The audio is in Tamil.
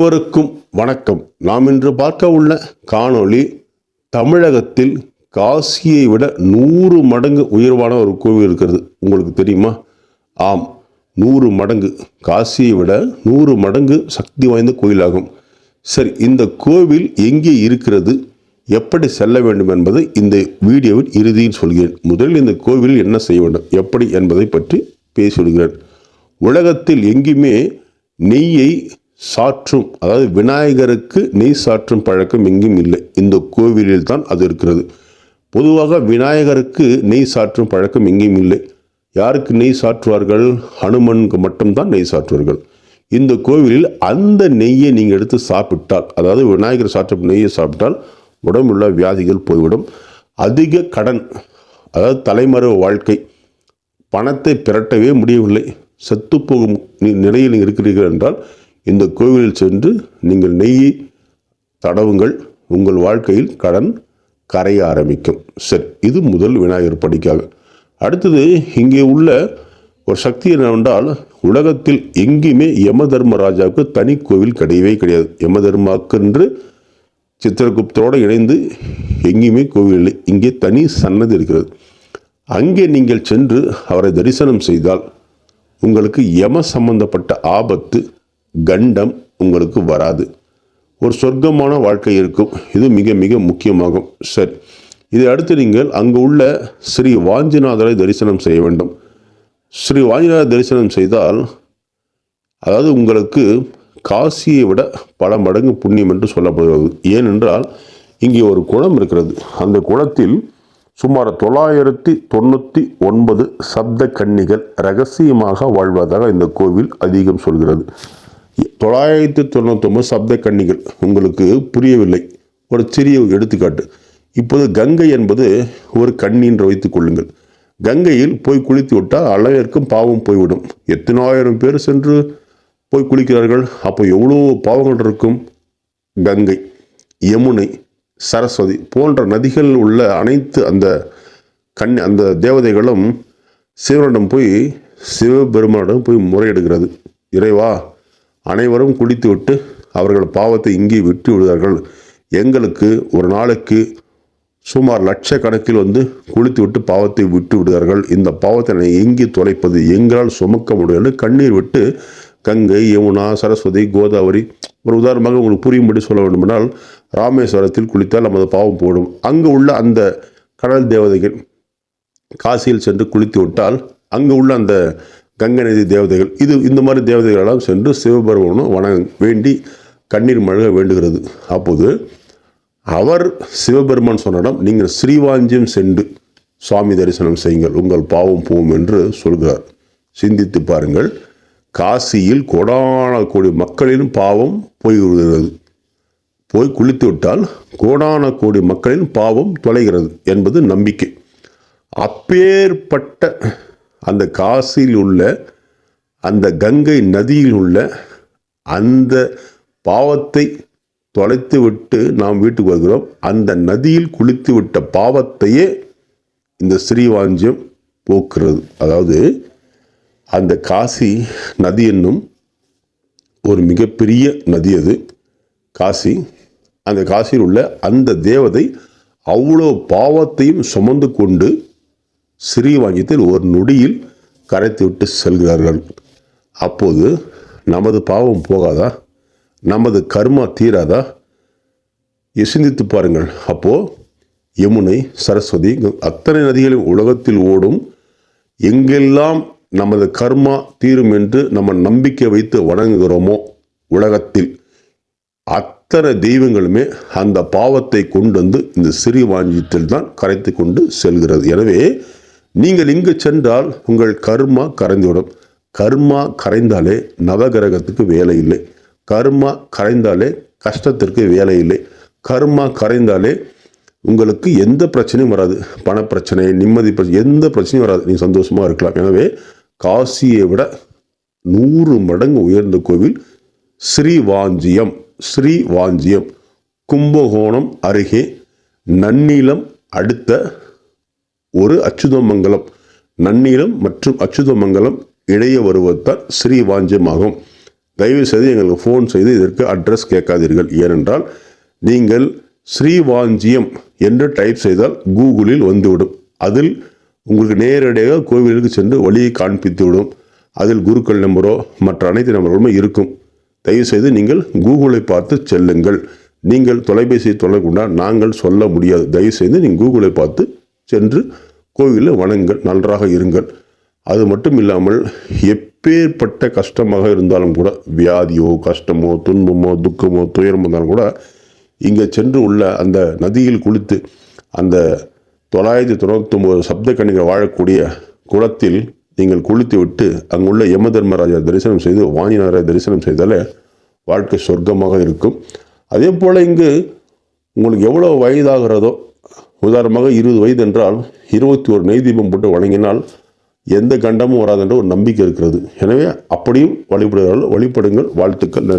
அனைவருக்கும் வணக்கம். நாம் இன்று பார்க்க உள்ள காணொளி தமிழகத்தில் காசியை விட நூறு மடங்கு உயர்வான ஒரு கோவில் இருக்கிறது. உங்களுக்கு தெரியுமா? ஆம் நூறு மடங்கு. காசியை விட நூறு மடங்கு சக்தி வாய்ந்த கோயிலாகும். சரி இந்த கோவில் எங்கே இருக்கிறது? எப்படி செல்ல வேண்டும் என்பதை இந்த வீடியோவின் இறுதியில் சொல்கிறேன். முதலில் இந்த கோவிலில் என்ன செய்ய வேண்டும்? எப்படி என்பதை பற்றி பேசிவிடுகிறேன். உலகத்தில் எங்கேயுமே நெய்யை சாற்றும் அதாவது விநாயகருக்கு நெய் சாற்றும் பழக்கம் எங்கும் இல்லை. இந்த கோவிலில் தான் அது இருக்கிறது. பொதுவாக விநாயகருக்கு நெய் சாற்றும் பழக்கம் எங்கேயும் இல்லை. யாருக்கு நெய் சாற்றுவார்கள்? ஹனுமனுக்கு மட்டும்தான் நெய் சாற்றுவார்கள். இந்த கோவிலில் அந்த நெய்யை நீங்கள் எடுத்து சாப்பிட்டால் அதாவது விநாயகர் சாற்ற நெய்யை சாப்பிட்டால் உடம்புள்ள வியாதிகள் போய்விடும். அதிக கடன் அதாவது தலைமறைவு வாழ்க்கை பணத்தை பிரட்டவே முடியவில்லை. செத்து போகும் நிலையில் இருக்கிறீர்கள் என்றால் இந்த கோவிலில் சென்று நீங்கள் நெய்யை தடவுங்கள் உங்கள் வாழ்க்கையில் கடன் கரைய ஆரம்பிக்கும். சரி இது முதல் விநாயகர் படிக்காக அடுத்தது இங்கே உள்ள ஒரு சக்தி என்னவென்றால் உலகத்தில் எங்கேயுமே யம தர்மராஜாவுக்கு தனி கோவில் கிடையவே கிடையாது. யம தர்மாக்கென்று சித்திரகுப்தரோடு இணைந்து எங்கேயுமே கோவில் இல்லை. இங்கே தனி சன்னதி இருக்கிறது. அங்கே நீங்கள் சென்று அவரை தரிசனம் செய்தால் உங்களுக்கு யம சம்பந்தப்பட்ட ஆபத்து கண்டம் உங்களுக்கு வராது. ஒரு சொர்க்கமான வாழ்க்கை இருக்கும். இது மிக மிக முக்கியமாகும். சரி. இதை அடுத்து நீங்கள் அங்கு உள்ள ஸ்ரீ வாஞ்சிநாதரை தரிசனம் செய்ய வேண்டும். ஸ்ரீ வாஞ்சிநாதர் தரிசனம் செய்தால் அதாவது உங்களுக்கு காசியை விட பல மடங்கு புண்ணியம் என்று சொல்லப்படுகிறது. ஏனென்றால் இங்கே ஒரு குளம் இருக்கிறது. அந்த குளத்தில் சுமார் தொள்ளாயிரத்தி தொண்ணூற்றி ஒன்பது சப்த கன்னிகள் ரகசியமாக வாழ்வதாக இந்த கோவில் அதிகம் சொல்கிறது. தொள்ளாயிரத்தி தொண்ணூத்தொம்பது சப்த கன்னிகள் உங்களுக்கு புரியவில்லை. ஒரு சிறிய எடுத்துக்காட்டு. இப்போது கங்கை என்பது ஒரு கன்னி வைத்துக் கொள்ளுங்கள். கங்கையில் போய் குளித்து விட்டால் அளவிற்கும் பாவம் போய்விடும். எத்தனாயிரம் பேர் சென்று போய் குளிக்கிறார்கள்? அப்போ எவ்வளோ பாவங்கள் இருக்கும்? கங்கை யமுனை சரஸ்வதி போன்ற நதிகள் உள்ள அனைத்து அந்த கண் அந்த தேவதைகளும் சிவனிடம் போய் சிவபெருமானிடம் போய் முறையிடுகிறது. இறைவா அனைவரும் குளித்துவிட்டு அவர்கள் பாவத்தை இங்கே விட்டு விடுவார்கள் எங்களுக்கு ஒரு நாளைக்கு சுமார் லட்சக்கணக்கில் வந்து குளித்து விட்டு பாவத்தை விட்டு விடுவார்கள் இந்த பாவத்தை நான் எங்கே தொலைப்பது? எங்களால் சுமக்க முடியாது கண்ணீர் விட்டு கங்கை யமுனா சரஸ்வதி கோதாவரி ஒரு உதாரணமாக உங்களுக்கு புரியும்படி சொல்ல வேண்டுமென்றால் ராமேஸ்வரத்தில் குளித்தால் நமது பாவம் போடும். அங்கு உள்ள அந்த கடல் தேவதைகள் காசியில் சென்று குளித்து விட்டால் அங்கு உள்ள அந்த கங்கை நதி தேவதைகள். இது இந்த மாதிரி தேவதைகளெல்லாம் சென்று சிவபெருமானும் வண வேண்டி கண்ணீர் மழக வேண்டுகிறது. அப்போது அவர் சிவபெருமான் சொன்னிடம் நீங்கள் ஸ்ரீவாஞ்சியம் சென்று சுவாமி தரிசனம் செய்யுங்கள். உங்கள் பாவம் போகும் என்று சொல்கிறார். சிந்தித்து பாருங்கள். காசியில் கோடான கோடி மக்களின் பாவம் போய்விடுகிறது. போய் குளித்து விட்டால் கோடான கோடி மக்களின் பாவம் தொலைகிறது என்பது நம்பிக்கை. அப்பேற்பட்ட அந்த காசியில் உள்ள அந்த கங்கை நதியில் உள்ள அந்த பாவத்தை தொலைத்து விட்டு நாம் வீட்டுக்கு வருகிறோம். அந்த நதியில் குளித்து விட்ட பாவத்தையே இந்த ஸ்ரீவாஞ்சியம் போக்குறது. அதாவது அந்த காசி நதி என்னும் ஒரு மிகப்பெரிய நதி அது. காசி அந்த காசியில் உள்ள அந்த தேவதை அவ்வளோ பாவத்தையும் சுமந்து கொண்டு ஸ்ரீவாஞ்சியத்தில் ஒரு நொடியில் கரைத்து விட்டு செல்கிறார்கள். அப்போது நமது பாவம் போகாதா? நமது கர்மா தீராதா? யசிந்தித்து பாருங்கள். அப்போது யமுனை சரஸ்வதி அத்தனை நதிகளின் உலகத்தில் ஓடும். எங்கெல்லாம் நமது கர்மா தீரும் என்று நம்ம நம்பிக்கை வைத்து வணங்குகிறோமோ உலகத்தில் அத்தனை தெய்வங்களுமே அந்த பாவத்தை கொண்டு வந்து இந்த சிறு வாஞ்சியத்தில் தான் கரைத்து கொண்டு செல்கிறது. எனவே நீங்கள் இங்கு சென்றால் உங்கள் கர்மா கரைந்துவிடும். கர்மா கரைந்தாலே நவகிரகத்துக்கு வேலை இல்லை. கர்மா கரைந்தாலே கஷ்டத்திற்கு வேலை இல்லை. கர்மா கரைந்தாலே உங்களுக்கு எந்த பிரச்சனையும் வராது. பணப்பிரச்சனை நிம்மதி பிரச்சனை எந்த பிரச்சனையும் வராது. நீங்கள் சந்தோஷமாக இருக்கலாம். எனவே காசியை விட நூறு மடங்கு உயர்ந்த கோவில் ஸ்ரீவாஞ்சியம் ஸ்ரீவாஞ்சியம். கும்பகோணம் அருகே நன்னிலம் அடுத்த ஒரு அச்சுதமங்கலம் நன்னீளம் மற்றும் அச்சுதமங்கலம் இடையே வருவதுதான் ஸ்ரீவாஞ்சியமாகும் தயவு தயவுசெய்து எங்களுக்கு ஃபோன் செய்து இதற்கு அட்ரஸ் கேட்காதீர்கள். ஏனென்றால் நீங்கள் ஸ்ரீவாஞ்சியம் என்று டைப் செய்தால் கூகுளில் வந்துவிடும். அதில் உங்களுக்கு நேரடியாக கோவிலுக்கு சென்று வழியை காண்பித்து விடும் அதில் குருக்கள் நம்பரோ மற்ற அனைத்து நம்பர்களுமே இருக்கும். தயவுசெய்து நீங்கள் கூகுளை பார்த்து செல்லுங்கள். நீங்கள் தொலைபேசியை தொலைக்கொண்டா நாங்கள் சொல்ல முடியாது. தயவுசெய்து நீங்கள் கூகுளை பார்த்து சென்று கோவிலில் வணங்குங்கள் நன்றாக இருங்கள். அது மட்டும் இல்லாமல் எப்பேற்பட்ட கஷ்டமாக இருந்தாலும் கூட வியாதியோ கஷ்டமோ துன்பமோ துக்கமோ துயரமோ இருந்தாலும் கூட இங்கே சென்று உள்ள அந்த நதியில் குளித்து அந்த தொள்ளாயிரத்தி தொண்ணூத்தொம்பது சப்த கணிகள் வாழக்கூடிய குளத்தில் நீங்கள் குளித்து விட்டு அங்குள்ள யம தர்மராஜா தரிசனம் செய்து வாணிநாதரை தரிசனம் செய்தாலே வாழ்க்கை சொர்க்கமாக இருக்கும். அதே போல் இங்கு உங்களுக்கு எவ்வளோ வயதாகிறதோ உதாரணமாக இருபது வயது என்றால் இருபத்தி ஒரு நெய் தீபம் போட்டு வணங்கினால் எந்த கண்டமும் வராது என்ற ஒரு நம்பிக்கை இருக்கிறது. எனவே அப்படியும் வழிபடுகிறார்கள். வழிபடுங்கள். வாழ்த்துக்கள்.